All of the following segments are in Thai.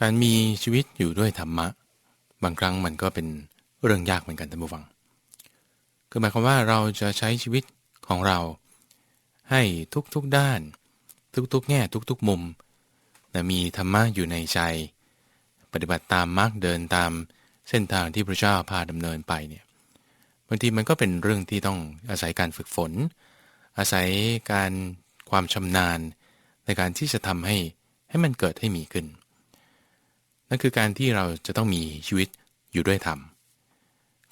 การมีชีวิตอยู่ด้วยธรรมะ บางครั้งมันก็เป็นเรื่องยากเหมือนกันท่านผู้ฟัง คือหมายความว่าเราจะใช้ชีวิตของเรา ให้ทุกๆด้าน ทุกๆ แง่ทุกๆมุมนะมีธรรมะอยู่ในใจ ปฏิบัติตามมรรคเดินตามเส้นทางที่พระเจ้าพาดำเนินไปเนี่ยบางทีมันก็เป็นเรื่องที่ต้องอาศัยการฝึกฝน อาศัยการความชำนาญในการที่จะทำให้ให้มันเกิดให้มีขึ้น นั่นคือการที่เราจะต้องมีชีวิตอยู่ด้วยธรรม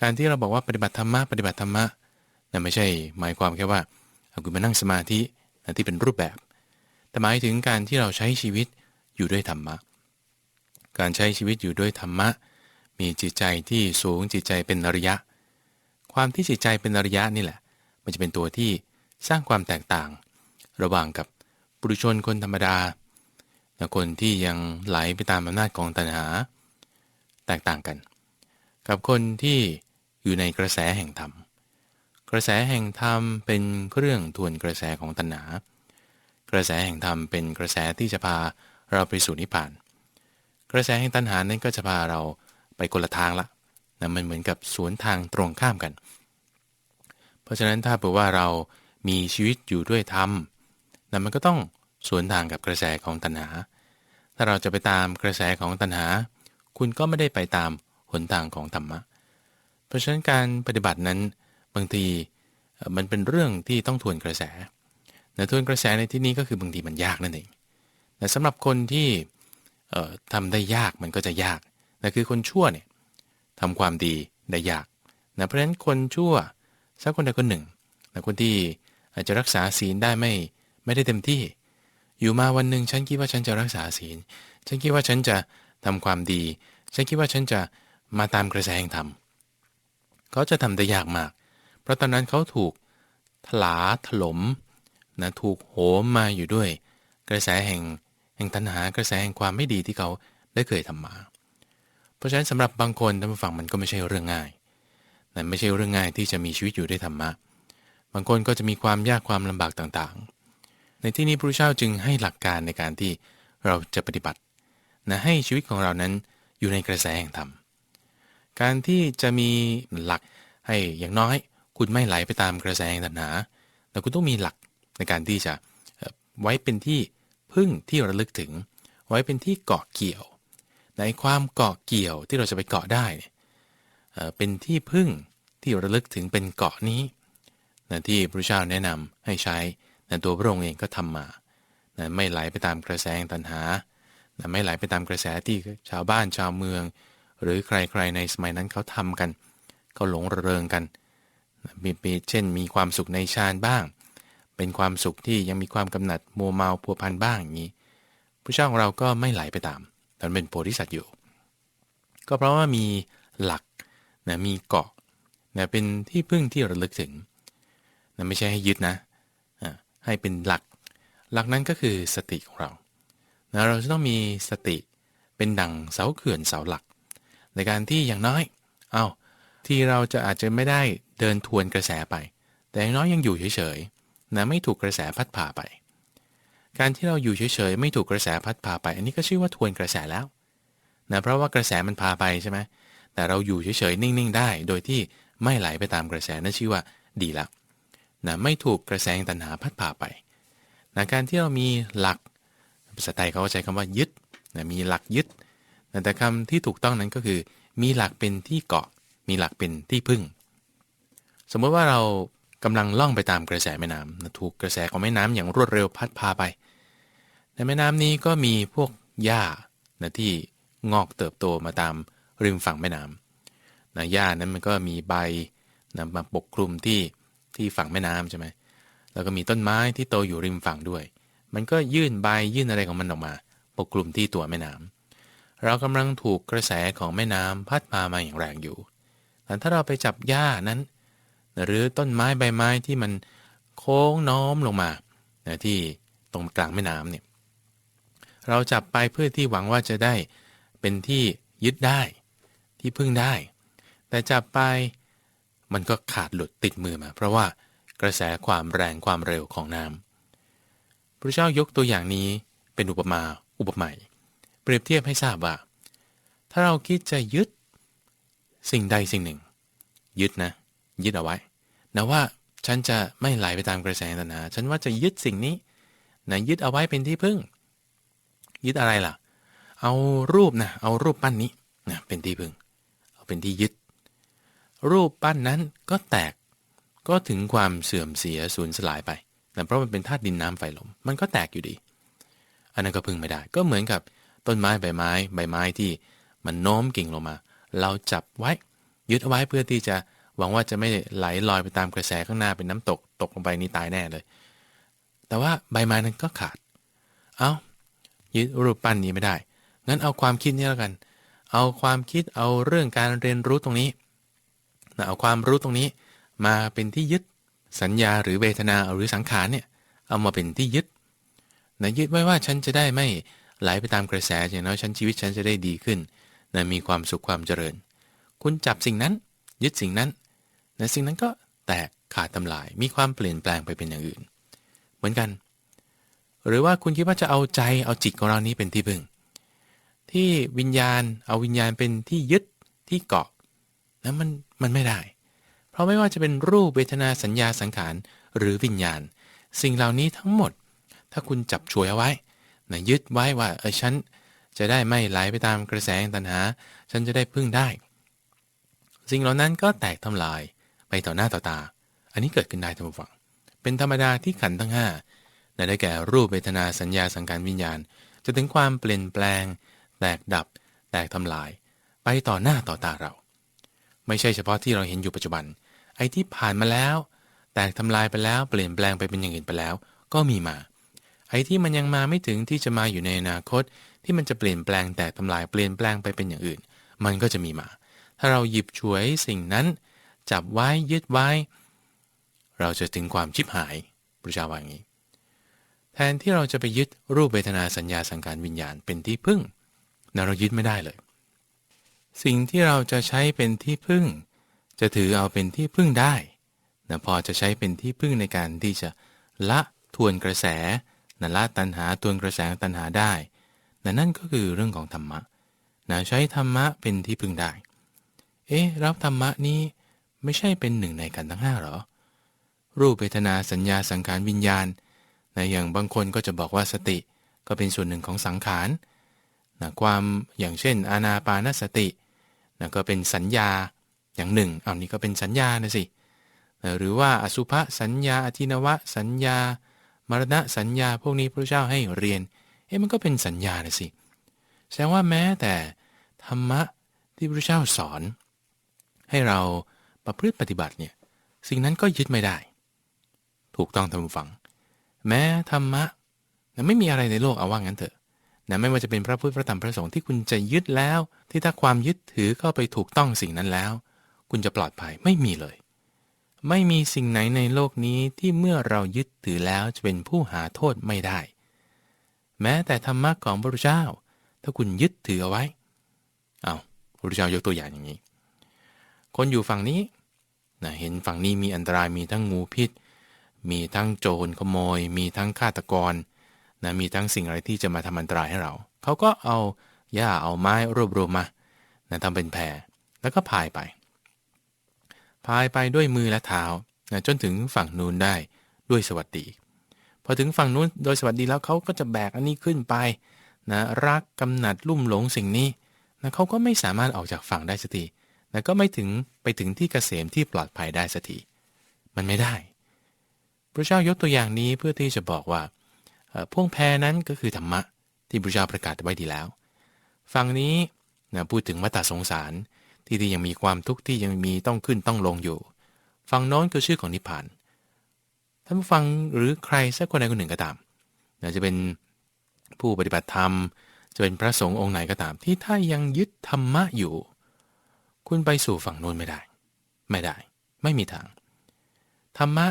การที่เราบอกว่าปฏิบัติธรรมะปฏิบัติธรรมะนั่นไม่ใช่หมายความแค่ว่าเอาคุณมานั่งสมาธินะที่เป็นรูปแบบ แต่หมายถึงการที่เราใช้ชีวิตอยู่ด้วยธรรมะ การใช้ชีวิตอยู่ด้วยธรรมะ มีจิตใจที่สูงจิตใจเป็นอริยะ ความที่จิตใจเป็นอริยะนี่แหละ มันจะเป็นตัวที่สร้างความแตกต่าง ระหว่างกับปุถุชนคนธรรมดา คนที่ยังไหลไปตามอำนาจของตัณหา แตกต่างกัน กับคนที่อยู่ในกระแสแห่งธรรม กระแสแห่งธรรมเป็นเครื่องทวนกระแสของตัณหา กระแสแห่งธรรมเป็นกระแสที่จะพาเราไปสู่นิพพาน กระแสแห่งตัณหานั้นก็จะพาเราไปคนละทางละนะมันเหมือนกับสวนทางตรงข้ามกัน เพราะฉะนั้นถ้าเผื่อว่าเรามีชีวิตอยู่ด้วยธรรมนะมันก็ต้อง สวนทางกับกระแสของตัณหา ถ้าเราจะไปตามกระแสของตัณหา คุณก็ไม่ได้ไปตามหนทางของธรรมะ เพราะฉะนั้นการปฏิบัตินั้นบางทีมันเป็นเรื่องที่ต้องทวนกระแสแต่ทวนกระแสในที่นี้ก็คือบางทีมันยากนั่นเอง แต่สำหรับคนที่ทำได้ยากมันก็จะยากนั่นคือคนชั่วเนี่ยทำความดีได้ยากนะเพราะฉะนั้นคนชั่วสักคนใดคนหนึ่งนะคนที่อาจจะรักษาศีลได้ไม่ไม่ได้เต็มที่ อยู่มาวันหนึ่งฉันคิดว่าฉันจะรักษาศีล ฉันคิดว่าฉันจะทำความดี ฉันคิดว่าฉันจะมาตามกระแสแห่งธรรมเขาจะทำได้ยากมาก เพราะตอนนั้นเขาถูกถลาถลมนะถูกโหมมาอยู่ด้วย กระแสแห่งแห่งตัณหากระแสแห่งความไม่ดีที่เขาได้เคยทำมา เพราะฉะนั้นสำหรับบางคนท่านผู้ฟังมันก็ไม่ใช่เรื่องง่ายนั่นไม่ใช่เรื่องง่ายที่จะมีชีวิตอยู่ด้วยธรรมะ บางคนก็จะมีความยากความลำบากต่างๆ ในที่นี้พระเจ้าจึงให้หลักการในการที่เราจะปฏิบัตินะให้ชีวิตของเรานั้นอยู่ในกระแสแห่งธรรม การที่จะมีหลักให้อย่างน้อย คุณไม่ไหลไปตามกระแสแห่งตัณหาแต่คุณต้องมีหลักในการที่จะไว้เป็นที่พึ่งที่ระลึกถึง ไว้เป็นที่เกาะเกี่ยว ในความเกาะเกี่ยวที่เราจะไปเกาะได้เป็นที่พึ่งที่ระลึกถึงเป็นเกาะนี้นะที่พระเจ้าแนะนำให้ใช้ นะตัวพระองค์เองก็ทำมานะไม่ไหลไปตามกระแสตัณหานะไม่ไหลไปตามกระแสที่ชาวบ้านชาวเมือง หรือใครๆในสมัยนั้นเขาทำกันเขาหลงระเริงกันมีเช่น มีความสุขในฌานบ้าง เป็นความสุขที่ยังมีความกำหนัดโมเมาพัวพันบ้างอย่างนี้พระเจ้าของเราก็ไม่ไหลไปตามตอนเป็นโพธิสัตว์อยู่ ก็เพราะว่ามีหลักนะมีเกาะนะเป็นที่พึ่งที่ระลึกถึงนะไม่ใช่ให้ยึดนะ ให้เป็นหลัก หลักนั้นก็คือสติของเรานะเราจะต้องมีสติเป็นดังเสาเขื่อนเสาหลัก ในการที่อย่างน้อย เอา้าที่เราจะอาจจะไม่ได้เดินทวนกระแสไป แต่อย่างน้อยยังอยู่เฉยๆนะไม่ถูกกระแสพัดพาไป การที่เราอยู่เฉยๆไม่ถูกกระแสพัดพาไป อันนี้ก็ชื่อว่าทวนกระแสแล้วนะเพราะว่ากระแสมันพาไปใช่ไหมแต่เราอยู่เฉยๆนิ่งๆ ได้ โดยที่ไม่ไหลไปตามกระแสนั่นชื่อว่าดีละ นะไม่ถูกกระแสตัณหาพัดพาไปนะการที่เรามีหลักภาษาไทยเขาใช้คำว่ายึดนะมีหลักยึดนะแต่คำที่ถูกต้องนั้นก็คือ มีหลักเป็นที่เกาะ มีหลักเป็นที่พึ่ง สมมติว่าเรากำลังล่องไปตามกระแสแม่น้ำนะถูกกระแสของแม่น้ำอย่างรวดเร็วพัดพาไป ในแม่น้ำนี้ก็มีพวกหญ้านะที่งอกเติบโตมาตามริมฝั่งแม่น้ำนะหญ้านั้นมันก็มีใบนะมาปกคลุมที่ ที่ฝั่งแม่น้ำใช่ไหมแล้วก็มีต้นไม้ที่โตอยู่ริมฝั่งด้วย มันก็ยื่นใบยื่นอะไรของมันออกมาปกคลุมที่ตัวแม่น้ำเรากำลังถูกกระแสของแม่น้ำพัดพามาอย่างแรงอยู่แต่ถ้าเราไปจับหญ้านั้น หรือต้นไม้ใบไม้ที่มันโค้งน้อมลงมาที่ตรงกลางแม่น้ำเนี่ยเราจับไปเพื่อที่หวังว่าจะได้เป็นที่ยึดได้ที่พึ่งได้ แต่จับไป มันก็ขาดหลุดติดมือมา เพราะว่ากระแสความแรงความเร็วของน้ำพระเจ้ายกตัวอย่างนี้เป็นอุปมาอุปไมยเปรียบเทียบให้ทราบว่า ถ้าเราคิดจะยึดสิ่งใดสิ่งหนึ่ง ยึดนะ ยึดเอาไว้นะว่าฉันจะไม่ไหลไปตามกระแสตัณหาฉันว่าจะยึดสิ่งนี้นะยึดเอาไว้เป็นที่พึ่ง ยึดอะไรล่ะ เอารูปนะเอารูปปั้นนี้นะเป็นที่พึ่ง เอาเป็นที่ยึด รูปปั้นนั้นก็แตก ก็ถึงความเสื่อมเสียสูญสลายไปนะเพราะมันเป็นธาตุดินน้ำไฟลม มันก็แตกอยู่ดี อันนั้นก็พึ่งไม่ได้ ก็เหมือนกับต้นไม้ใบไม้ ใบไม้ที่มันโน้มกิ่งลงมา เราจับไว้ยึดเอาไว้เพื่อที่จะหวังว่าจะไม่ไหลลอยไปตามกระแสข้างหน้าเป็นน้ำตกตกลงไปนี่ตายแน่เลย แต่ว่าใบไม้นั้นก็ขาด เอายึดรูปปั้นนี้ไม่ได้ งั้นเอาความคิดนี้แล้วกัน เอาความคิดเอาเรื่องการเรียนรู้ตรงนี้ เอาความรู้ตรงนี้มาเป็นที่ยึดสัญญาหรือเวทนาหรือสังขารเนี่ยเอามาเป็นที่ยึดนะยึดไว้ว่าฉันจะได้ไม่ไหลไปตามกระแสอย่างน้อยฉันชีวิตฉันจะได้ดีขึ้นนะมีความสุขความเจริญ คุณจับสิ่งนั้น ยึดสิ่งนั้นนะสิ่งนั้นก็แตกขาดทำลาย มีความเปลี่ยนแปลงไปเป็นอย่างอื่น เหมือนกัน หรือว่าคุณคิดว่าจะเอาใจเอาจิตของเรานี้เป็นที่พึ่ง ที่วิญญาณเอาวิญญาณเป็นที่ยึดที่เกาะ นะมันมันไม่ได้ เพราะไม่ว่าจะเป็นรูปเวทนาสัญญาสังขารหรือวิญญาณ สิ่งเหล่านี้ทั้งหมด ถ้าคุณจับช่วยเอาไว้นะยึดไว้ว่าเออฉันจะได้ไม่ไหลไปตามกระแสตัณหา ฉันจะได้พึ่งได้ สิ่งเหล่านั้นก็แตกทำลายไปต่อหน้าต่อตา อันนี้เกิดขึ้นได้ทั้งฝัง เป็นธรรมดาที่ขันทั้งห้าได้แก่รูปเวทนาสัญญาสังการวิญญาณ จะถึงความเปลี่ยนแปลง แตกดับ แตกทำลาย ไปต่อหน้าต่อตาเรา ไม่ใช่เฉพาะที่เราเห็นอยู่ปัจจุบัน ไอ้ที่ผ่านมาแล้ว แตกทำลายไปแล้วเปลี่ยนแปลงไปเป็นอย่างอื่นไปแล้ว ก็มีมา ไอ้ที่มันยังมาไม่ถึงที่จะมาอยู่ในอนาคต ที่มันจะเปลี่ยนแปลงแตกทำลายเปลี่ยนแปลงไปเป็นอย่างอื่น มันก็จะมีมา ถ้าเราหยิบฉวยสิ่งนั้น จับไว้ยึดไว้ เราจะถึงความชิบหายพระเจ้าว่าอย่างนี้ แทนที่เราจะไปยึดรูปเวทนาสัญญาสังการวิญญาณเป็นที่พึ่งเรายึดไม่ได้เลย สิ่งที่เราจะใช้เป็นที่พึ่ง จะถือเอาเป็นที่พึ่งได้นะพอจะใช้เป็นที่พึ่งในการที่จะละทวนกระแสนะละตัณหาทวนกระแสตัณหาได้นะนั่นก็คือเรื่องของธรรมะนะใช้ธรรมะเป็นที่พึ่งได้ เอ๊ะรับธรรมะนี้ไม่ใช่เป็นหนึ่งในกันทั้งห้าหรอ รูปเวทนาสัญญาสังขารวิญญาณนะอย่างบางคนก็จะบอกว่าสติก็เป็นส่วนหนึ่งของสังขารนะความอย่างเช่น อานาปานสติ นะก็เป็นสัญญาอย่างหนึ่งเอานี้ก็เป็นสัญญานะสิหรือว่าอสุภสัญญาอธินวะสัญญามรณะสัญญาพวกนี้พระเจ้าให้เรียนเอ๊ะมันก็เป็นสัญญานะสิแสดงว่าแม้แต่ธรรมะที่พระเจ้าสอน ให้เราประพฤติปฏิบัติเนี่ยสิ่งนั้นก็ยึดไม่ได้ ถูกต้องทำฝัง แม้ธรรมะไม่มีอะไรในโลกเอาว่างั้นเถอะ นะไม่ว่าจะเป็นพระพุทธพระธรรมพระสงฆ์ที่คุณจะยึดแล้ว ที่ถ้าความยึดถือเข้าไปถูกต้องสิ่งนั้นแล้ว คุณจะปลอดภัยไม่มีเลย ไม่มีสิ่งไหนในโลกนี้ที่เมื่อเรายึดถือแล้วจะเป็นผู้หาโทษไม่ได้ แม้แต่ธรรมะของพระพุทธเจ้า ถ้าคุณยึดถือเอาไว้เอาพระพุทธเจ้ายกตัวอย่างอย่างนี้ คนอยู่ฝั่งนี้นะเห็นฝั่งนี้มีอันตรายมีทั้งงูพิษ มีทั้งโจรขโมย มีทั้งฆาตกร นะมีทั้งสิ่งอะไรที่จะมาทำอันตรายให้เรา เขาก็เอาหญ้าเอาไม้รวบรวมมานะทำเป็นแพรแล้วก็พายไป พายไปด้วยมือและเท้านะจนถึงฝั่งนู้นได้ด้วยสวัสดี พอถึงฝั่งนู้นโดยสวัสดีแล้วเขาก็จะแบกอันนี้ขึ้นไปนะรักกำหนัดลุ่มหลงสิ่งนี้นะเขาก็ไม่สามารถออกจากฝั่งได้สักทีนะก็ไม่ถึงไปถึงที่เกษมที่ปลอดภัยได้สักทีมันไม่ได้ พระเจ้ายกตัวอย่างนี้เพื่อที่จะบอกว่า พวงแพรนั้นก็คือธรรมะที่พระเจ้าประกาศไว้ดีแล้ว ฝั่งนี้นะพูดถึงวัฏสงสารที่ที่ยังมีความทุกข์ที่ยังมีต้องขึ้นต้องลงอยู่ฟังน้อนคือชื่อของนิพพานท่านผู้ฟังหรือใครสักคนใดคนหนึ่งก็ตามจะเป็นผู้ปฏิบัติธรรม จะเป็นพระสงฆ์องค์ไหนก็ตาม ที่ถ้ายังยึดธรรมะอยู่ คุณไปสู่ฝั่งโน้นไม่ได้ ไม่ได้ ไม่มีทาง ธรรมะ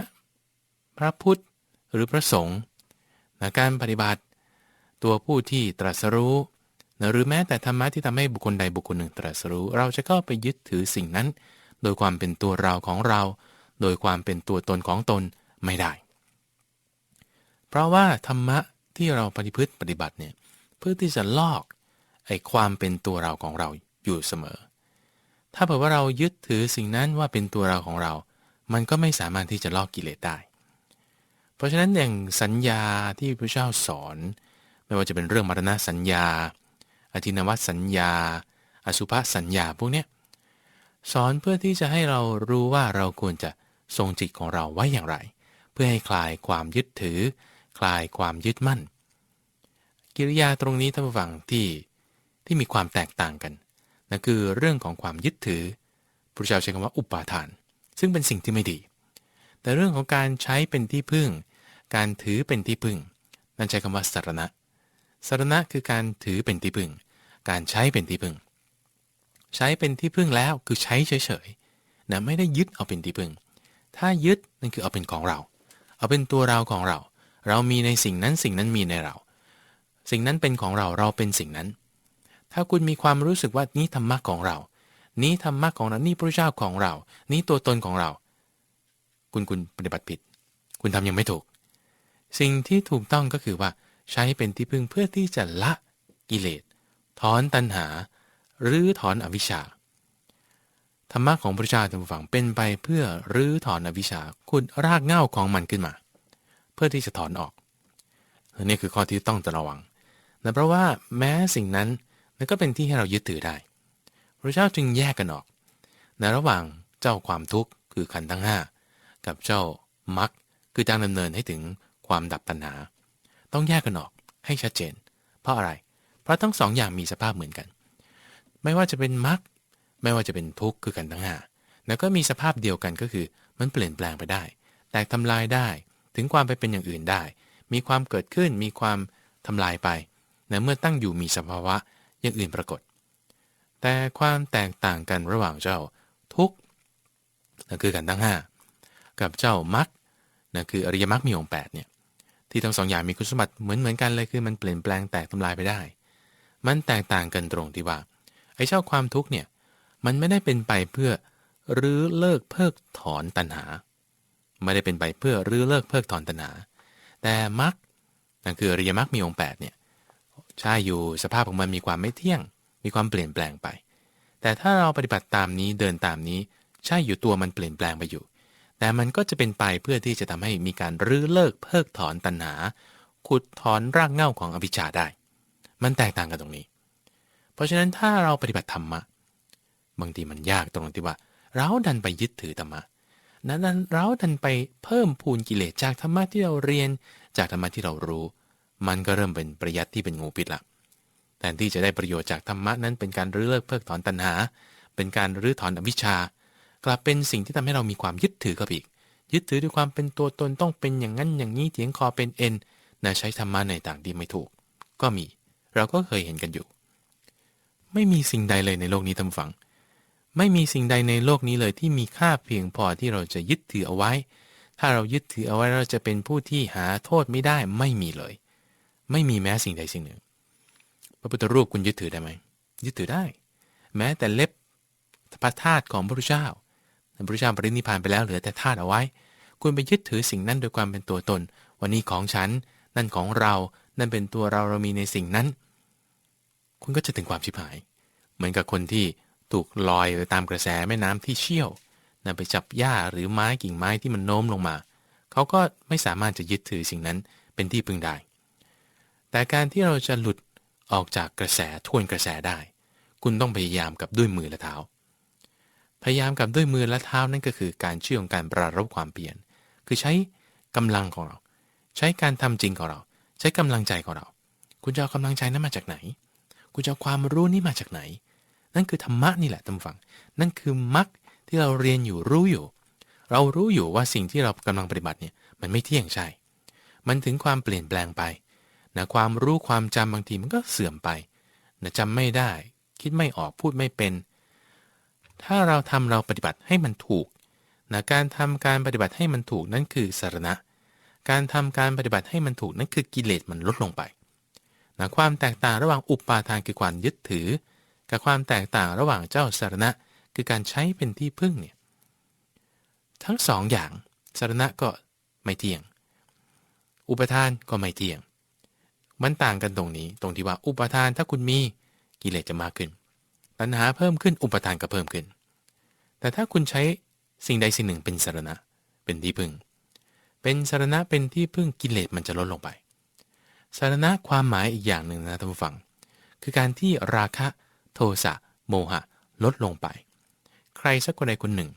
พระพุทธหรือพระสงฆ์ การปฏิบัติ ตัวผู้ที่ตรัสรู้นะหรือแม้แต่ธรรมะที่ทำให้บุคคลใดบุคคลหนึ่งตรัสรู้ เราจะเข้าไปยึดถือสิ่งนั้น โดยความเป็นตัวเราของเรา โดยความเป็นตัวตนของตนไม่ได้ เพราะว่าธรรมะที่เราปฏิพฤติปฏิบัติเนี่ยเพื่อที่จะลอกไอ้ความเป็นตัวเราของเราอยู่เสมอ ถ้าเผื่อว่าเรายึดถือสิ่งนั้นว่าเป็นตัวเราของเรา มันก็ไม่สามารถที่จะลอกกิเลสได้ เพราะฉะนั้นอย่างสัญญาที่พระเจ้าสอน ไม่ว่าจะเป็นเรื่องมรณะสัญญา อธินวัตสัญญา อสุภสัญญาพวกเนี้ยสอนเพื่อที่จะให้เรารู้ว่าเราควรจะทรงจิตของเราไว้อย่างไร เพื่อให้คลายความยึดถือ คลายความยึดมั่น กิริยาตรงนี้ท่านผู้ฟังที่ที่มีความแตกต่างกันนั่นคือเรื่องของความยึดถือพระเจ้าใช้คำว่าอุปาทาน ซึ่งเป็นสิ่งที่ไม่ดี แต่เรื่องของการใช้เป็นที่พึ่ง การถือเป็นที่พึ่ง นั่นใช้คำว่าสารณะสารณะคือการถือเป็นที่พึ่ง การใช้เป็นที่พึ่ง ใช้เป็นที่พึ่งแล้วคือใช้เฉยๆนะไม่ได้ยึดเอาเป็นที่พึ่ง ถ้ายึดนั่นคือเอาเป็นของเรา เอาเป็นตัวเราของเรา เรามีในสิ่งนั้นสิ่งนั้นมีในเรา สิ่งนั้นเป็นของเราเราเป็นสิ่งนั้น ถ้าคุณมีความรู้สึกว่านี้ธรรมะของเรา นี้ธรรมะของเรา นี่พระเจ้าของเรา นี้ตัวตนของเรา คุณคุณปฏิบัติผิด คุณทำยังไม่ถูก สิ่งที่ถูกต้องก็คือว่าใช้เป็นที่พึ่งเพื่อที่จะละกิเลสถอนตัณหา หรือถอนอวิชชาธรรมะของพระเจ้าท่านผู้ฟังเป็นไปเพื่อรื้อถอนอวิชชาขุดรากเหง้าของมันขึ้นมา เพื่อที่จะถอนออกนี่คือข้อที่ต้องระวังนะเพราะว่าแม้สิ่งนั้นมันก็เป็นที่ให้เรายึดถือได้ พระเจ้าจึงแยกกันออกในระหว่างเจ้าความทุกข์คือขันธ์ทั้งห้ากับเจ้ามรรคคือการดำเนินให้ถึง ความดับตัณหา ต้องแยกกันออกให้ชัดเจน เพราะอะไร เพราะทั้งสองอย่างมีสภาพเหมือนกัน ไม่ว่าจะเป็นมรรคไม่ว่าจะเป็นทุกข์คือกันทั้งห้าแล้วก็มีสภาพเดียวกันก็คือมันเปลี่ยนแปลงไปได้ แตกทำลายได้ ถึงความไปเป็นอย่างอื่นได้ มีความเกิดขึ้น มีความทำลายไปนะเมื่อตั้งอยู่มีสภาวะอย่างอื่นปรากฏ แต่ความแตกต่างกันระหว่างเจ้าทุกข์นั่นคือกันทั้ง 5 กับเจ้ามรรคนั่นคืออริยมรรคมีองค์8เนี่ย ที่ทั้งสองอย่างมีคุณสมบัติเหมือนเหมือนกันเลยคือมันเปลี่ยนแปลงแตกทำลายไปได้ มันแตกต่างกันตรงที่ว่าไอ้เจ้าความทุกข์เนี่ยมันไม่ได้เป็นไปเพื่อรื้อเลิกเพิกถอนตัณหา ไม่ได้เป็นไปเพื่อรื้อเลิกเพิกถอนตัณหา แต่มรรคนั่นคืออริยมรรคมีองค์8เนี่ยใช่อยู่สภาพของมันมีความไม่เที่ยง มีความเปลี่ยนแปลงไป แต่ถ้าเราปฏิบัติตามนี้เดินตามนี้ ใช่อยู่ตัวมันเปลี่ยนแปลงไปอยู่ แต่มันก็จะเป็นไปเพื่อที่จะทำให้มีการรื้อเลิกเพิกถอนตัณหา ขุดถอนรากเหง้าของอวิชชาได้ มันแตกต่างกันตรงนี้ เพราะฉะนั้นถ้าเราปฏิบัติธรรมะบางทีมันยากตรงที่ว่า เราดันไปยึดถือธรรมะนั้นเราดันไปเพิ่มพูนกิเลสจากธรรมะที่เราเรียนจากธรรมะที่เรารู้ มันก็เริ่มเป็นประยัดที่เป็นงูพิษละแทนที่จะได้ประโยชน์จากธรรมะนั้นเป็นการรื้อเลิกเพิกถอนตัณหา เป็นการรื้อถอนอวิชชา กลับเป็นสิ่งที่ทำให้เรามีความยึดถือกับอีก ยึดถือด้วยความเป็นตัวตนต้องเป็นอย่างนั้นอย่างนี้เถียงคอเป็นเอ็นนะใช้ธรรมะในต่างที่ไม่ถูก ก็มี เราก็เคยเห็นกันอยู่ ไม่มีสิ่งใดเลยในโลกนี้ทำฝัง ไม่มีสิ่งใดในโลกนี้เลยที่มีค่าเพียงพอที่เราจะยึดถือเอาไว้ ถ้าเรายึดถือเอาไว้เราจะเป็นผู้ที่หาโทษไม่ได้ไม่มีเลย ไม่มีแม้สิ่งใดสิ่งหนึ่ง พระพุทธรูปคุณยึดถือได้ไหมยึดถือได้ แม้แต่เล็บพระธาตุของพระพุทธเจ้า พระเจ้าปรินิพานไปแล้วเหลือแต่ธาตุเอาไว้ คุณไปยึดถือสิ่งนั้นโดยความเป็นตัวตน วันนี้ของฉัน นั่นของเรา นั่นเป็นตัวเราเรามีในสิ่งนั้น คุณก็จะถึงความชิบหาย เหมือนกับคนที่ถูกลอยไปตามกระแสแม่น้ำที่เชี่ยวนั่นไปจับหญ้าหรือไม้กิ่งไม้ที่มันโน้มลงมา เขาก็ไม่สามารถจะยึดถือสิ่งนั้นเป็นที่พึงได้ แต่การที่เราจะหลุดออกจากกระแสทวนกระแสได้ คุณต้องพยายามกับด้วยมือและเท้า พยายามกับด้วยมือและเท้านั่นก็คือการเชื่อของการปรารบความเปลี่ยน คือใช้กำลังของเรา ใช้การทำจริงของเรา ใช้กำลังใจของเรา คุณจะเอากำลังใจนั้นมาจากไหน คุณจะเอาความรู้นี่มาจากไหน นั่นคือธรรมะนี่แหละท่านฟัง นั่นคือมรรคที่เราเรียนอยู่รู้อยู่ เรารู้อยู่ว่าสิ่งที่เรากำลังปฏิบัติเนี่ยมันไม่เที่ยงใช่ มันถึงความเปลี่ยนแปลงไปนะความรู้ความจำบางทีมันก็เสื่อมไปนะจำไม่ได้ คิดไม่ออกพูดไม่เป็น ถ้าเราทำเราปฏิบัติให้มันถูกนะการทำการปฏิบัติให้มันถูกนั่นคือสารณะ การทำการปฏิบัติให้มันถูกนั่นคือกิเลสมันลดลงไปนะความแตกต่างระหว่างอุปาทานคือความยึดถือ กับความแตกต่างระหว่างเจ้าสารณะ คือการใช้เป็นที่พึ่งเนี่ยทั้งสองอย่างสารณะก็ไม่เที่ยง อุปทานก็ไม่เที่ยง มันต่างกันตรงนี้ ตรงที่ว่าอุปทานถ้าคุณมีกิเลสจะมากขึ้น ตัณหาเพิ่มขึ้นอุปทานก็เพิ่มขึ้น แต่ถ้าคุณใช้สิ่งใดสิ่งหนึ่งเป็นสารณะ เป็นที่พึ่ง เป็นสารณะเป็นที่พึ่งกิเลสมันจะลดลงไป สารณะความหมายอีกอย่างหนึ่งนะท่านผู้ฟัง คือการที่ราคะโทสะโมหะลดลงไป ใครสักคนใดคนหนึ่ง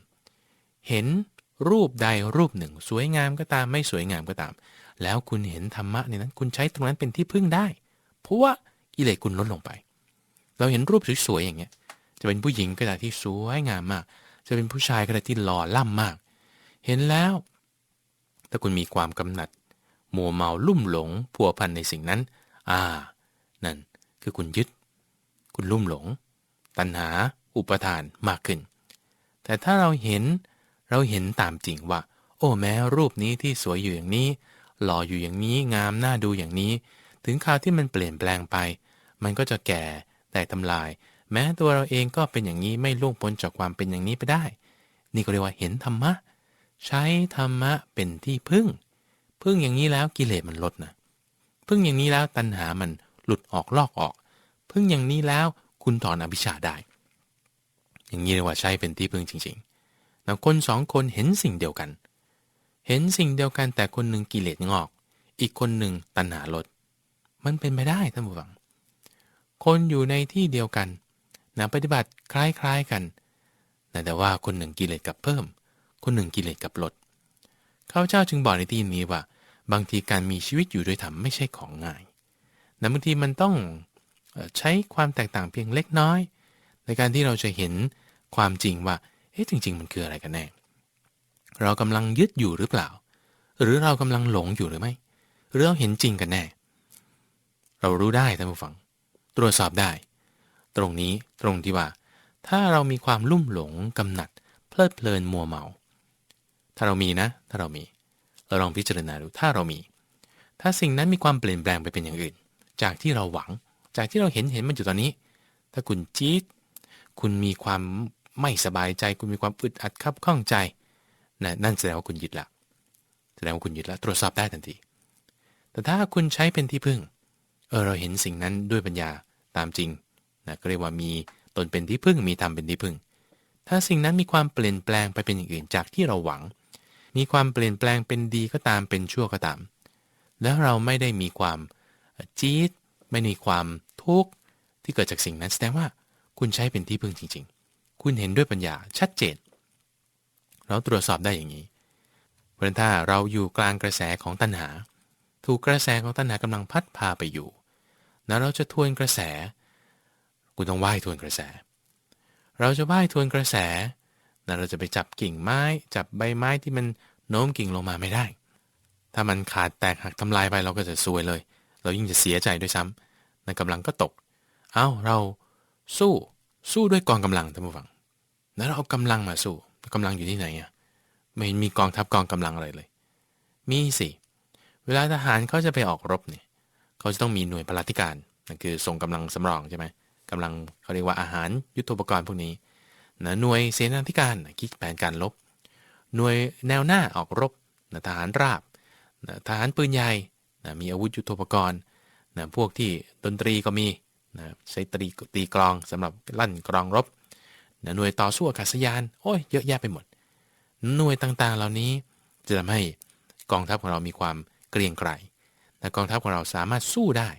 เห็นรูปใดรูปหนึ่ง สวยงามก็ตามไม่สวยงามก็ตาม แล้วคุณเห็นธรรมะในนั้นคุณใช้ตรงนั้นเป็นที่พึ่งได้ เพราะว่ากิเลสคุณลดลงไป เราเห็นรูปสวยๆอย่างเงี้ย จะเป็นผู้หญิงก็ได้ที่สวยงามมาก จะเป็นผู้ชายก็ได้ที่หล่อล่ำมาก เห็นแล้ว ถ้าคุณมีความกำหนัด มัวเมาลุ่มหลงผัวพันในสิ่งนั้น อ่า นั่นคือคุณยึด คุณลุ่มหลง ตัณหา อุปทานมากขึ้น แต่ถ้าเราเห็น เราเห็นตามจริงว่า โอ้แม้รูปนี้ที่สวยอยู่อย่างนี้ หล่ออยู่อย่างนี้ งามน่าดูอย่างนี้ ถึงคราวที่มันเปลี่ยนแปลงไป มันก็จะแก่ แต่ทำลาย แม้ตัวเราเองก็เป็นอย่างนี้ไม่ล่วงพ้นจากความเป็นอย่างนี้ไปได้ นี่ก็เรียกว่าเห็นธรรมะ ใช้ธรรมะเป็นที่พึ่ง พึ่งอย่างนี้แล้วกิเลสมันลดนะพึ่งอย่างนี้แล้วตัณหามันหลุดออกลอกออก พึ่งอย่างนี้แล้วคุณถอนอภิชาได้ อย่างนี้เรียกว่าใช้เป็นที่พึ่งจริงๆแล้วคนสองคนเห็นสิ่งเดียวกัน เห็นสิ่งเดียวกันแต่คนหนึ่งกิเลสงอก อีกคนหนึ่งตัณหาลด มันเป็นไปได้ท่านผู้ฟัง คนอยู่ในที่เดียวกันนะปฏิบัติคล้ายๆกันนะแต่ว่าคนหนึ่งกิเลสกับเพิ่ม คนหนึ่งกิเลสกับลดข้าพเจ้าจึงบอกในที่นี้ว่า บางทีการมีชีวิตอยู่ด้วยธรรมไม่ใช่ของง่ายนะบางทีมันต้องใช้ความแตกต่างเพียงเล็กน้อย ในการที่เราจะเห็นความจริงว่าเอ๊ะจริง ๆ มันคืออะไรกันแน่ เรากำลังยึดอยู่หรือเปล่า หรือเรากำลังหลงอยู่หรือไม่ หรือเราเห็นจริงกันแน่ เรารู้ได้ท่านผู้ฟัง ตรวจสอบได้ ตรงนี้ตรงที่ว่า ถ้าเรามีความลุ่มหลงกำหนัด เพลิดเพลินมัวเมา ถ้าเรามีนะ ถ้าเรามี เราลองพิจารณาดูถ้าเรามี ถ้าสิ่งนั้นมีความเปลี่ยนแปลงไปเป็นอย่างอื่น จากที่เราหวัง จากที่เราเห็นเห็นมันอยู่ตอนนี้ ถ้าคุณจี๊ดคุณมีความไม่สบายใจ คุณมีความอึดอัดคับข้องใจนะนั่นแสดงว่าคุณยึดละแสดงว่าคุณยึดละตรวจสอบได้ทันที แต่ถ้าคุณใช้เป็นที่พึ่ง เออเราเห็นสิ่งนั้นด้วยปัญญา ตามจริงนะก็เรียกว่ามีตนเป็นที่พึ่งมีธรรมเป็นที่พึ่ง ถ้าสิ่งนั้นมีความเปลี่ยนแปลงไปเป็นอย่างอื่นจากที่เราหวัง มีความเปลี่ยนแปลงเป็นดีก็ตามเป็นชั่วก็ตาม แล้วเราไม่ได้มีความจี๊ดไม่มีความทุกข์ที่เกิดจากสิ่งนั้นแสดงว่าคุณใช้เป็นที่พึ่งจริง ๆ คุณเห็นด้วยปัญญาชัดเจน เราตรวจสอบได้อย่างนี้เพราะถ้าเราอยู่กลางกระแสของตัณหา ถูกกระแสของตัณหากำลังพัดพาไปอยู่ แล้วเราจะทวนกระแส คุณต้องไหว้ทวนกระแส เราจะไหว้ทวนกระแสแล้วเราจะไปจับกิ่งไม้ จับใบไม้ที่มันโน้มกิ่งลงมาไม่ได้ ถ้ามันขาดแตกหักทำลายไปเราก็จะซวยเลย เรายิ่งจะเสียใจด้วยซ้ำนั่นกำลังก็ตก เอา้าเราสู้สู้ด้วยกองกำลังท่านผู้ฟังแล้วเราเอากำลังมาสู้กำลังอยู่ที่ไหนอะไม่มีกองทัพกองกำลังอะไรเลย มีสิ เวลาทหารเขาจะไปออกรบเนี่ย เขาจะต้องมีหน่วยพลาธิการนั่นคือส่งกำลังสำรองใช่ไหมกำลังเขาเรียกว่าอาหารยุทโธปกรณ์พวกนี้นะหน่วยเสนาธิการคิดแผนการลบหน่วยแนวหน้าออกรบนะทหารราบนะทหารปืนใหญ่นะมีอาวุธยุทโธปกรณ์นะพวกที่ดนตรีก็มีนะใช้ตีตีกลองสำหรับลั่นกลองรบนะหน่วยต่อสู้อากาศยานโอ้ยเยอะแยะไปหมด หน่วยต่างๆเหล่านี้จะทำให้กองทัพของเรามีความเกรียงไกร นะกองทัพของเราสามารถสู้ได้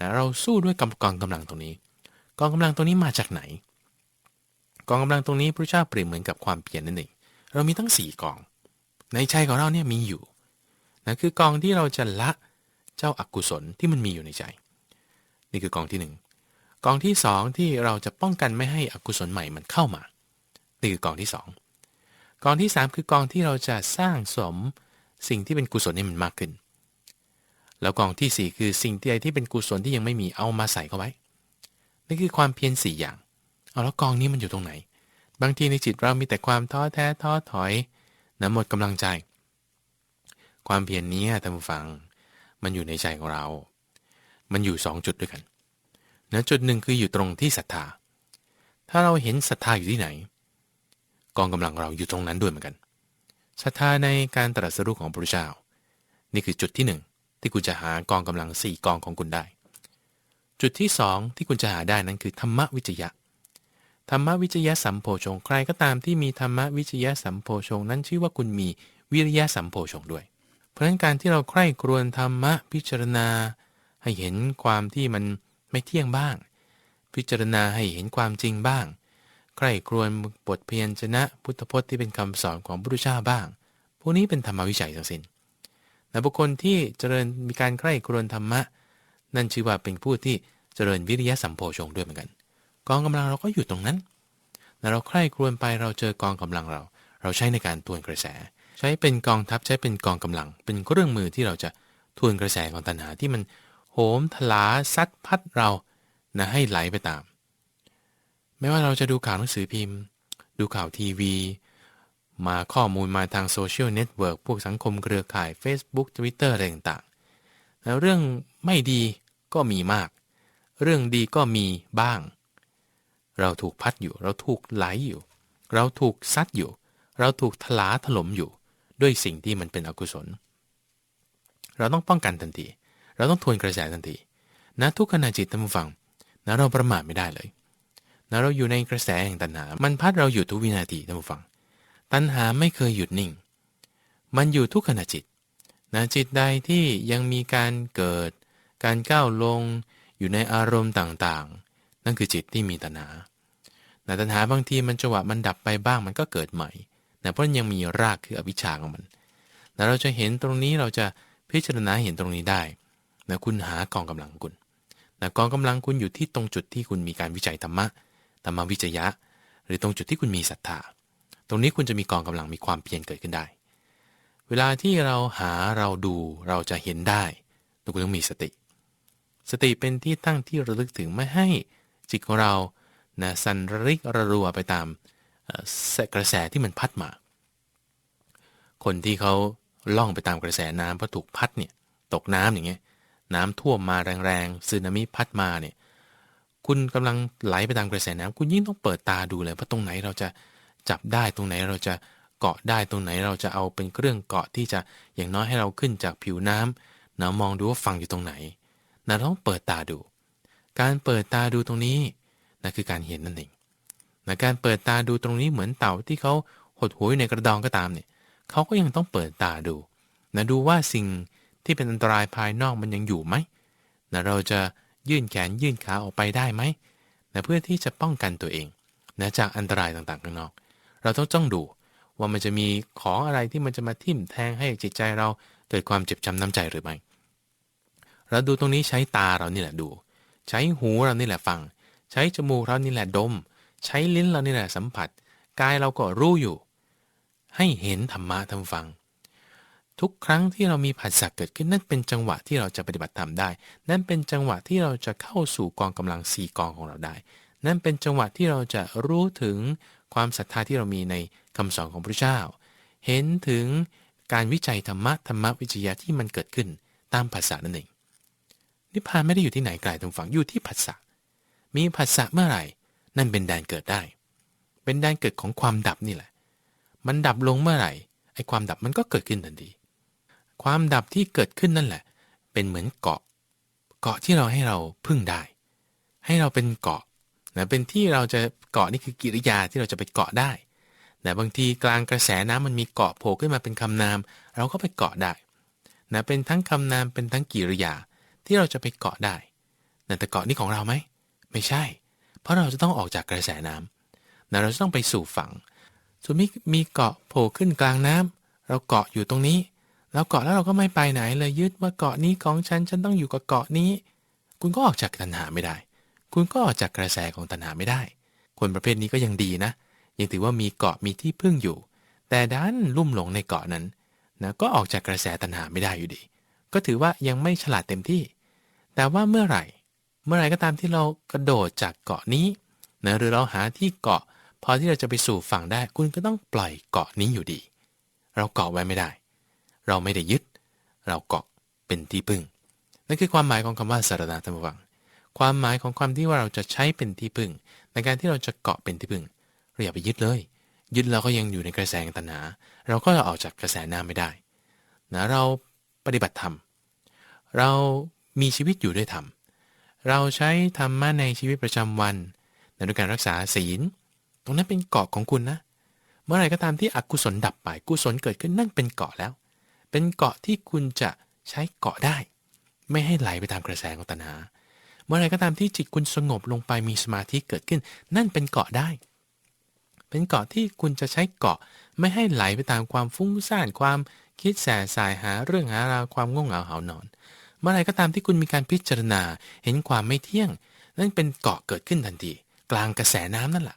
นะเราสู้ด้วยกำกองกำลังตรงนี้ กองกำลังตรงนี้มาจากไหน กองกำลังตรงนี้พระเจ้าเปรียบเหมือนกับความเพียรนั่นเองเรามีทั้ง 4 กอง ในใจของเราเนี่ยมีอยู่นะคือกองที่เราจะละเจ้าอากุศลที่มันมีอยู่ในใจ นี่คือกองที่ 1 กองที่ 2 ที่เราจะป้องกันไม่ให้อกุศลใหม่มันเข้ามานี่คือกองที่ 2 กองที่ 3 คือกองที่เราจะสร้างสมสิ่งที่เป็นกุศลให้มันมากขึ้น แล้วกองที่ 4 คือสิ่งใดที่เป็นกุศลที่ยังไม่มีเอามาใส่เข้าไว้นี่คือความเพียรสี่อย่างเอาแล้วกองนี้มันอยู่ตรงไหน บางทีในจิตเรามีแต่ความท้อแท้ท้อถอยนะหมดกำลังใจ ความเพียรนี้ท่านผู้ฟัง มันอยู่ในใจของเรา มันอยู่ 2 จุดด้วยกันนะจุดหนึ่งคืออยู่ตรงที่ศรัทธา ถ้าเราเห็นศรัทธาอยู่ที่ไหน กองกำลังเราอยู่ตรงนั้นด้วยเหมือนกันศรัทธาในการตรัสรู้ของพระเจ้า นี่คือจุดที่หนึ่ง ที่คุณจะหากองกำลัง 4 กองของคุณได้ จุดที่สองที่คุณจะหาได้นั้นคือธรรมวิจยะธรรมวิจยะสัมโพชงใครก็ตามที่มีธรรมวิจยะสัมโพชงนั้นชื่อว่าคุณมีวิริยะสัมโพชงด้วย เพราะฉะนั้นการที่เราใคร่ครวญธรรมะพิจารณา ให้เห็นความที่มันไม่เที่ยงบ้าง พิจารณาให้เห็นความจริงบ้าง ใคร่ครวญบทเพียรชนะพุทธพจน์ที่เป็นคำสอนของพระพุทธเจ้าบ้าง พวกนี้เป็นธรรมวิจัยทั้งสิ้น แต่บุคคลที่เจริญมีการใคร่ครวญธรรมะ นั่นชื่อว่าเป็นผู้ที่เจริญวิริยะสัมโพชงด้วยเหมือนกัน กองกำลังเราก็อยู่ตรงนั้นแต่เราใคร่ครวญไปเราเจอกองกำลังเรา เราใช้ในการทวนกระแส ใช้เป็นกองทัพใช้เป็นกองกำลัง เป็นเครื่องมือที่เราจะทวนกระแสของตัณหาที่มันโหมทลาซัดพัดเรานะให้ไหลไปตาม ไม่ว่าเราจะดูข่าวหนังสือพิมพ์ ดูข่าวทีวี มาข้อมูลมาทางโซเชียลเน็ตเวิร์กพวกสังคมเครือข่าย Facebook Twitter อะไรต่างๆแล้วเรื่องไม่ดีก็มีมาก เรื่องดีก็มีบ้าง เราถูกพัดอยู่ เราถูกไหลอยู่ เราถูกซัดอยู่ เราถูกทลาถล่มอยู่ด้วยสิ่งที่มันเป็นอกุศล เราต้องป้องกันทันที เราต้องทวนกระแสทันทีนะทุกขณะจิตตั้งฟังนะเราประมาทไม่ได้เลยนะเราอยู่ในกระแสแห่งตัณหา มันพัดเราอยู่ทุกวินาทีท่านผู้ฟัง ตัณหาไม่เคยหยุดนิ่ง มันอยู่ทุกขณะจิตนะจิตใดที่ยังมีการเกิด การก้าวลง อยู่ในอารมณ์ต่างๆ นั่นคือจิตที่มีตัณหาแต่ตัณหาบางทีมันจังหวะมันดับไปบ้างมันก็เกิดใหม่นะเพราะยังมีรากคืออวิชชาของมันแต่เราจะเห็นตรงนี้เราจะพิจารณาเห็นตรงนี้ได้นะคุณหากองกำลังคุณนะกองกำลังคุณอยู่ที่ตรงจุดที่คุณมีการวิจัยธรรมะธรรมวิจยะ หรือตรงจุดที่คุณมีศรัทธา ตรงนี้คุณจะมีกองกำลังมีความเพียรเกิดขึ้นได้ เวลาที่เราหาเราดูเราจะเห็นได้คุณต้องมีสติ สติเป็นที่ตั้งที่ระลึกถึงไม่ให้จิตของเรานะสันริกระรัวไปตามกระแสที่มันพัดมา คนที่เขาล่องไปตามกระแสน้ำเพราะถูกพัดเนี่ยตกน้ำอย่างเงี้ยน้ำท่วมมาแรงๆซึนามิพัดมาเนี่ยคุณกำลังไหลไปตามกระแสน้ำคุณยิ่งต้องเปิดตาดูเลยว่าตรงไหนเราจะ จับได้ตรงไหนเราจะเกาะได้ตรงไหนเราจะเอาเป็นเครื่องเกาะที่จะอย่างน้อยให้เราขึ้นจากผิวน้ำนะมองดูว่าฟังอยู่ตรงไหนนะต้องเปิดตาดู การเปิดตาดูตรงนี้นะคือการเห็นนั่นเองนะการเปิดตาดูตรงนี้เหมือนเต่าที่เขาหดหัวอยู่ในกระดองก็ตามเนี่ยเขาก็ยังต้องเปิดตาดูนะดูว่าสิ่งที่เป็นอันตรายภายนอกมันยังอยู่ไหมนะเราจะยื่นแขนยื่นขาออกไปได้ไหมนะเพื่อที่จะป้องกันตัวเองนะจากอันตรายต่างๆข้างนอก เราต้องจ้องดูว่ามันจะมีของอะไรที่มันจะมาทิ่มแทงให้จิตใจเราเกิดความเจ็บจำน้ำใจหรือไม่ เราดูตรงนี้ใช้ตาเรานี่แหละดู ใช้หูเรานี่แหละฟัง ใช้จมูกเรานี่แหละดม ใช้ลิ้นเรานี่แหละสัมผัส กายเราก็รู้อยู่ ให้เห็นธรรมะทำฟัง ทุกครั้งที่เรามีผัสสะเกิดขึ้นนั่นเป็นจังหวะที่เราจะปฏิบัติธรรมได้ นั่นเป็นจังหวะที่เราจะเข้าสู่กองกำลังสี่กองของเราได้ นั่นเป็นจังหวะที่เราจะรู้ถึง ความศรัทธาที่เรามีในคำสอนของพระเจ้า เห็นถึงการวิจัยธรรมะธรรมวิจยะที่มันเกิดขึ้นตามภาษานั่นเองนิพพานไม่ได้อยู่ที่ไหนไกลตรงฝั่งอยู่ที่ผัสสะมีผัสสะเมื่อไหร่ นั่นเป็นแดนเกิดได้ เป็นแดนเกิดของความดับนี่แหละ มันดับลงเมื่อไหร่ไอ้ความดับมันก็เกิดขึ้นทันทีความดับที่เกิดขึ้นนั่นแหละ เป็นเหมือนเกาะ เกาะที่เราให้เราพึ่งได้ ให้เราเป็นเกาะนะเป็นที่เราจะ เกาะนี่คือกิริยาที่เราจะไปเกาะได้แต่บางทีกลางกระแสน้ำมันมีเกาะโผล่ขึ้นมาเป็นคำนาม เราก็ไปเกาะได้นะเป็นทั้งคำนามเป็นทั้งกิริยาที่เราจะไปเกาะได้แต่เกาะนี้ของเราไหมไม่ใช่ เพราะเราจะต้องออกจากกระแสน้ำนะเราจะต้องไปสู่ฝั่งส่วนมีมีเกาะโผล่ขึ้นกลางน้ำเราเกาะอยู่ตรงนี้เราเกาะแล้วเราก็ไม่ไปไหนเลยยึดว่าเกาะนี้ของฉันฉันต้องอยู่กับเกาะนี้ คุณก็ออกจากตัณหาไม่ได้ คุณก็ออกจากกระแสของตัณหาไม่ได้ คนประเภทนี้ก็ยังดีนะ ยังถือว่ามีเกาะมีที่พึ่งอยู่ แต่ดันลุ่มหลงในเกาะนั้นนะก็ออกจากกระแสตัณหาไม่ได้อยู่ดี ก็ถือว่ายังไม่ฉลาดเต็มที่ แต่ว่าเมื่อไหร่ เมื่อไหร่ก็ตามที่เรากระโดดจากเกาะนี้นะหรือเราหาที่เกาะ พอที่เราจะไปสู่ฝั่งได้ คุณก็ต้องปล่อยเกาะนี้อยู่ดี เราเกาะไว้ไม่ได้ เราไม่ได้ยึด เราเกาะเป็นที่พึ่ง นั่นคือความหมายของคำว่าสารณะธรรมวัง ความหมายของความที่ว่าเราจะใช้เป็นที่พึ่ง ในการที่เราจะเกาะเป็นที่พึ่งเราอย่าไปยึดเลย ยึดเราก็ยังอยู่ในกระแสตัณหา เราก็จะออกจากกระแสน้ำไม่ได้นะเราปฏิบัติธรรม เรามีชีวิตอยู่ด้วยธรรม เราใช้ธรรมะในชีวิตประจำวันในการรักษาศีล ตรงนั้นเป็นเกาะของคุณนะ เมื่อไหร่ก็ตามที่อกุศลดับไป กุศลเกิดขึ้นนั่นเป็นเกาะแล้ว เป็นเกาะที่คุณจะใช้เกาะได้ ไม่ให้ไหลไปตามกระแสของตัณหา มื่อไรก็ตามที่จิตคุณสงบลงไปมีสมาธิเกิดขึ้น นั่นเป็นเกาะได้ เป็นเกาะที่คุณจะใช้เกาะไม่ให้ไหลไปตามความฟุ้งซ่านความคิดแสสายหาเรื่องหาราวความง่วงเหงาหานอน เมื่อไรก็ตามที่คุณมีการพิจารณาเห็นความไม่เที่ยง นั่นเป็นเกาะเกิดขึ้นทันที กลางกระแสน้ำนั่นแหละ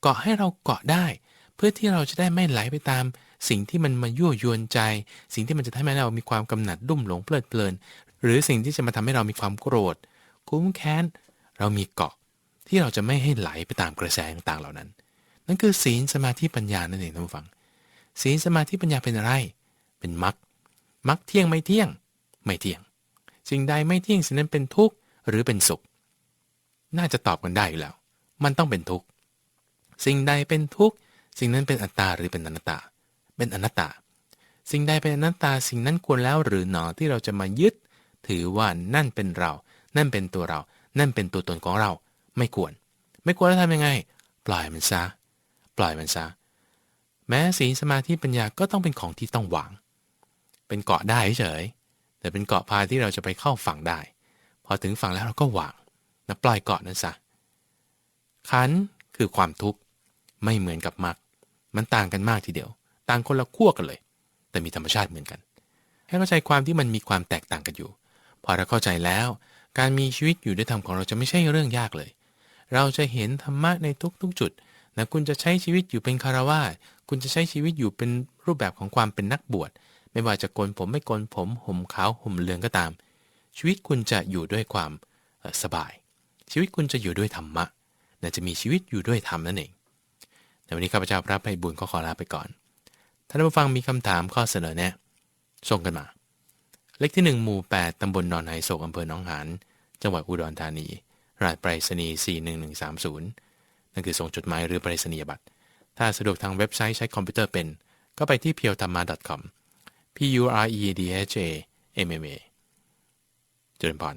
เกาะให้เราเกาะได้ เพื่อที่เราจะได้ไม่ไหลไปตาม สิ่งที่มันมายั่วยวนใจ สิ่งที่มันจะทำให้เรามีความกำหนัดดุ่มหลงเพลิดเพลิน หรือสิ่งที่จะมาทำให้เรามีความโกรธ คุ้มแค้น เรามีเกาะที่เราจะไม่ให้ไหลไปตามกระแสต่างๆเหล่านั้น นั่นคือศีลสมาธิปัญญานั่นเองท่านผู้ฟัง ศีลสมาธิปัญญาเป็นอะไร เป็นมรรคมรรคเที่ยงไม่เที่ยง ไม่เที่ยง สิ่งใดไม่เที่ยงสิ่งนั้นเป็นทุกข์หรือเป็นสุข น่าจะตอบกันได้อยู่แล้ว มันต้องเป็นทุกข์ สิ่งใดเป็นทุกข์ สิ่งนั้นเป็นอัตตาหรือเป็นอนัตตา เป็นอนัตตา สิ่งใดเป็นอนัตตา สิ่งนั้นควรแล้วหรือหนอที่เราจะมายึด ถือว่านั่นเป็นเรา นั่นเป็นตัวเรา นั่นเป็นตัวตนของเรา ไม่ควร ไม่ควรแล้วทำยังไง ปล่อยมันซะ ปล่อยมันซะ แม้ศีลสมาธิปัญญาก็ต้องเป็นของที่ต้องหวางเป็นเกาะได้เฉย แต่เป็นเกาะพายที่เราจะไปเข้าฝั่งได้ พอถึงฝั่งแล้วเราก็หวางนะปล่อยเกาะนั้นซะ ขันคือความทุกข์ไม่เหมือนกับมรรค มันต่างกันมากทีเดียว ต่างคนละขั้วกันเลย แต่มีธรรมชาติเหมือนกัน ให้เข้าใจความที่มันมีความแตกต่างกันอยู่ พอเราเข้าใจแล้ว การมีชีวิตอยู่ด้วยธรรมของเราจะไม่ใช่เรื่องยากเลย เราจะเห็นธรรมะในทุกๆจุดนะคุณจะใช้ชีวิตอยู่เป็นคารวาสคุณจะใช้ชีวิตอยู่เป็นรูปแบบของความเป็นนักบวช ไม่ว่าจะโกนผมไม่โกนผมห่มขาวห่มเหลืองก็ตาม ชีวิตคุณจะอยู่ด้วยความสบาย ชีวิตคุณจะอยู่ด้วยธรรมะนะจะมีชีวิตอยู่ด้วยธรรมนั่นเองแต่วันนี้ข้าพเจ้าพระภัยบุญก็ขอลาไปก่อน ท่านผู้ฟังมีคำถามข้อเสนอแนะส่งกันมา เลขที่ 1 หมู่ 8 ตำบลนอนไฮโศกอำเภอหนองหาน จังหวัดอุดรธานี รหัสไปรษณีย์ 41130 นั่นคือส่งจดหมายหรือไปรษณียบัตร ถ้าสะดวกทางเว็บไซต์ใช้คอมพิวเตอร์เป็น ก็ไปที่ p u r e t a m m a c o m p u r e d h a m m a เจริญพร